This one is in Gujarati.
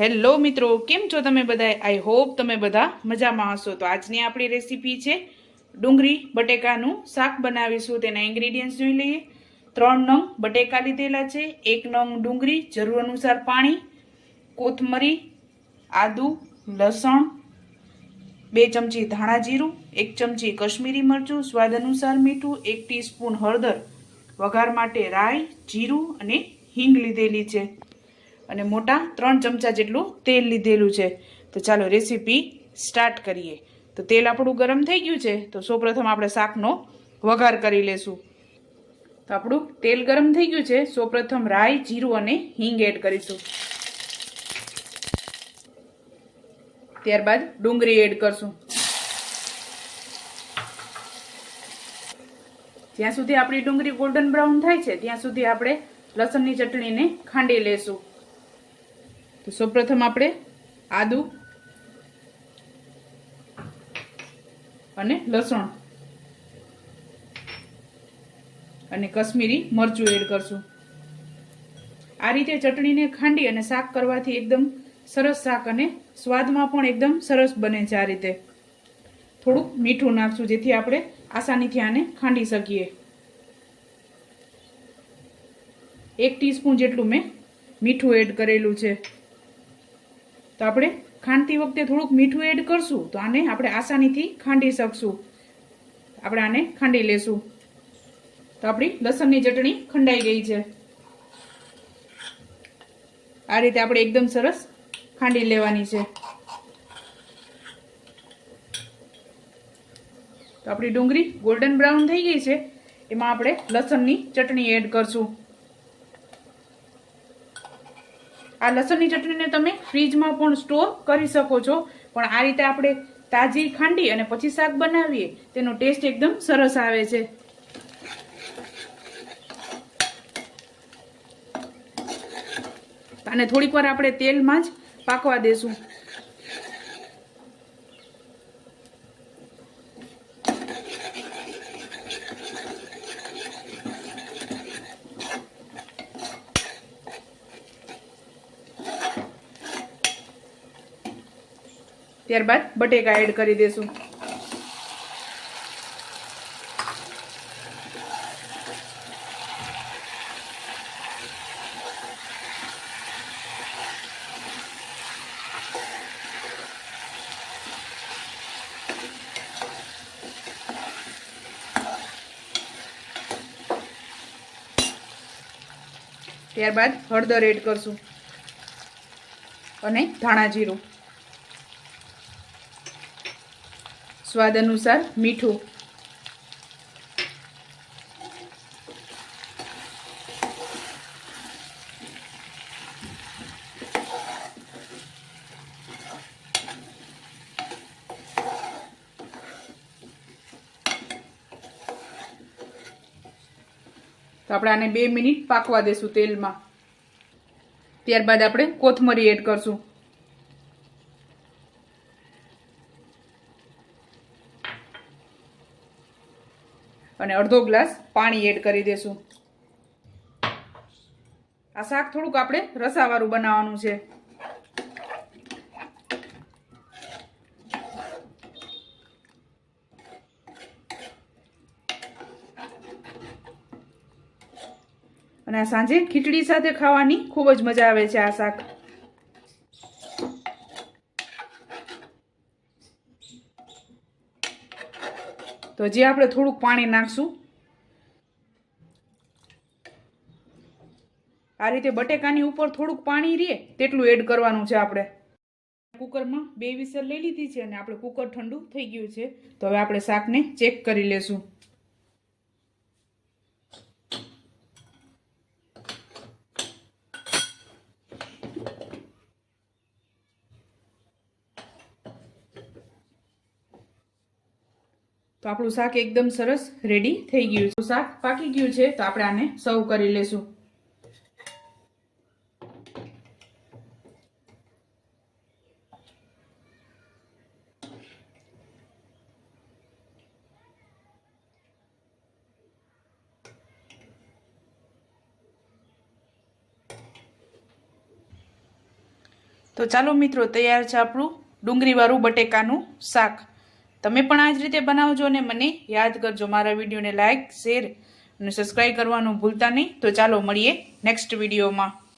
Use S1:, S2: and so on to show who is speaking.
S1: હેલો મિત્રો, કેમ છો તમે બધા આઈ હોપ તમે બધા મજામાં હશો. તો આજની આપણી રેસીપી છે ડુંગળી, બટેકાનું શાક બનાવીશું. તેના ઇન્ગ્રીડિયન્ટ્સ જોઈ લઈએ. ત્રણ નંગ બટેકા લીધેલા છે, એક નંગ ડુંગળી, જરૂર અનુસાર પાણી, કોથમરી, આદુ, લસણ, બે ચમચી ધાણા જીરું, એક ચમચી કશ્મીરી મરચું, સ્વાદ અનુસાર મીઠું, એક ટીસ્પૂન હળદર, વઘાર માટે રાઈ, જીરું અને હિંગ લીધેલી છે. અને મોટા ત્રણ ચમચા જેટલું તેલ લીધેલું છે. તો ચાલો રેસીપી સ્ટાર્ટ કરીએ. તો તેલ આપણું ગરમ થઈ ગયું છે, તો સૌપ્રથમ આપણે શાકનો વઘાર કરી લેશું. તો આપણું તેલ ગરમ થઈ ગયું છે, સૌપ્રથમ રાઈ, જીરું અને હિંગ એડ કરીશું. ત્યારબાદ ડુંગળી એડ કરશું. જ્યાં સુધી આપણી ડુંગળી ગોલ્ડન બ્રાઉન થાય છે, ત્યાં સુધી આપણે લસણની ચટણીને ખાંડી લેશું. તો સૌપ્રથમ આપણે આદુ અને લસણ અને કશ્મીરી મરચું એડ કરશું. આ રીતે ચટણીને ખાંડી અને શાક કરવાથી એકદમ સરસ શાક અને સ્વાદમાં પણ એકદમ સરસ બને છે આ રીતે. થોડુંક મીઠું નાખશું જેથી આપણે આસાનીથી આને ખાંડી શકીએ. એક ટીસ્પૂન જેટલું મેં મીઠું એડ કરેલું છે. તો આપણે ખાંડતી વખતે થોડુંક મીઠું એડ કરશું. તો આને આપણે આસાનીથી ખાંડી શકશું. આપણે આને ખાંડી લેશું. તો આપણી લસણની ચટણી ખંડાઈ ગઈ છે. આ રીતે આપણે એકદમ સરસ ખાંડી લેવાની છે. તો આપણી ડુંગળી ગોલ્ડન બ્રાઉન થઈ ગઈ છે. એમાં આપણે લસણની ચટણી એડ કરશું. આ લસણની ચટણીને તમે ફ્રીજમાં પણ સ્ટોર કરી શકો છો. પણ આ રીતે આપણે તાજી ખાંડી અને પછી શાક બનાવીએ, તેનો ટેસ્ટ એકદમ સરસ આવે છે. અને થોડીક વાર આપણે તેલમાં જ પાકવા દેશું. ત્યારબાદ બટેકા એડ કરી દેશું. ત્યારબાદ હળદર એડ કરશું. અને ધાણા જીરું. સ્વાદ અનુસાર મીઠું. તો આપણે આને બે મિનિટ પાકવા દેશું તેલમાં. ત્યારબાદ આપણે કોથમરી એડ કરશું. અને અડધો ગ્લાસ પાણી એડ કરી દેશું. આ શાક થોડુંક આપણે રસાવાળું બનાવવાનું છે. અને આ સાંજે ખીચડી સાથે ખાવાની ખૂબ જ મજા આવે છે આ શાક. તો જે આપણે થોડુંક પાણી નાખશું. આ રીતે બટેકાની ઉપર થોડુંક પાણી રહે, તેટલું એડ કરવાનું છે આપણે. કુકરમાં બે વિસર લઈ લીધી છે અને આપણે કુકર ઠંડુ થઈ ગયું છે. તો હવે આપણે શાકને ચેક કરી લેશું. તો આપણું શાક એકદમ સરસ રેડી થઈ ગયું છે. શાક પાકી ગયું છે, તો આપણે આને સર્વ કરી લેશું. તો ચાલો મિત્રો, તૈયાર છે આપણું ડુંગળીવાળું બટેકાનું શાક. તમે પણ આ જ રીતે બનાવજો અને મને યાદ કરજો મારા વિડીયોને લાઇક શેર અને સબસ્ક્રાઈબ કરવાનું ભૂલતા નહીં. તો ચાલો મળીએ નેક્સ્ટ વિડીયોમાં.